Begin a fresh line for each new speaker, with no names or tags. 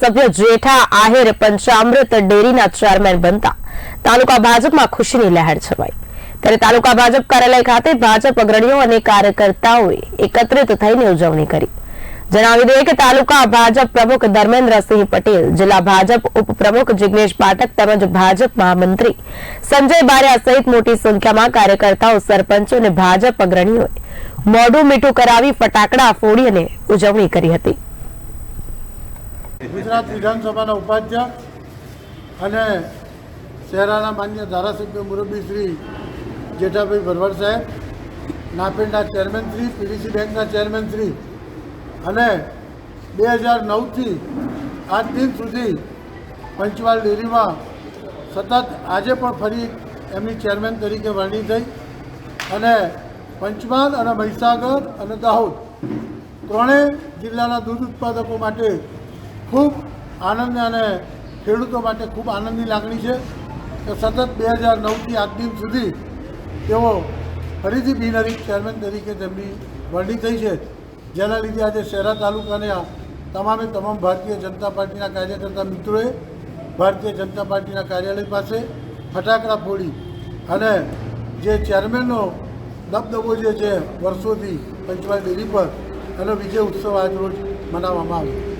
સભ્ય જેઠા આહિર પંચામૃત ડેરીના ચેરમેન બનતા. તાલુકા ભાજપમાં ખુશીની લહેર છવાઈ. ત્યારે તાલુકા ભાજપ કાર્યાલય ખાતે ભાજપ અગ્રણીઓ અને કાર્યકર્તાઓએ એકત્રિત થઈને ઉજવણી કરી. જણાવી દઈએ કે તાલુકા ભાજપ પ્રમુખ ધર્મેન્દ્રસિંહ પટેલ, જિલ્લા ભાજપ ઉપપ્રમુખ જિગ્નેશ પાઠક તેમજ ભાજપ મહામંત્રી સંજય બારિયા સહિત મોટી સંખ્યામાં કાર્યકર્તાઓ, સરપંચો અને ભાજપ અગ્રણીઓએ મોઢું મીઠું કરાવી ફટાકડા ફોડી અને ઉજવણી કરી હતી.
ગુજરાત વિધાનસભાના ઉપાધ્યક્ષ અને શહેરાના માન્ય ધારાસભ્ય મુરબ્બી શ્રી જેઠાભાઈ ભરવાડ સાહેબ, નાફેડના ચેરમેન શ્રી, પીડીસી બેંકના ચેરમેન શ્રી અને બે હજાર નવથી આજ દિન સુધી પંચવાલ ડેરીમાં સતત આજે પણ ફરી એમની ચેરમેન તરીકે વરણી થઈ અને પંચમહાલ અને મહીસાગર અને દાહોદ ત્રણેય જિલ્લાના દૂધ ઉત્પાદકો માટે ખૂબ આનંદ અને ખેડૂતો માટે ખૂબ આનંદની લાગણી છે કે સતત બે હજાર નવથી આજ દિન સુધી તેઓ ફરીથી બિનહરીફ ચેરમેન તરીકે તેમની વરણી થઈ છે. જેના લીધે આજે શહેરા તાલુકાના તમામે તમામ ભારતીય જનતા પાર્ટીના કાર્યકર્તા મિત્રોએ ભારતીય જનતા પાર્ટીના કાર્યાલય પાસે ફટાકડા ફોડી અને જે ચેરમેનનો દબદબો જે છે, વર્ષોથી પંચમહાલ ડેરી પર એનો વિજય ઉત્સવ આજરોજ મનાવવામાં આવ્યો.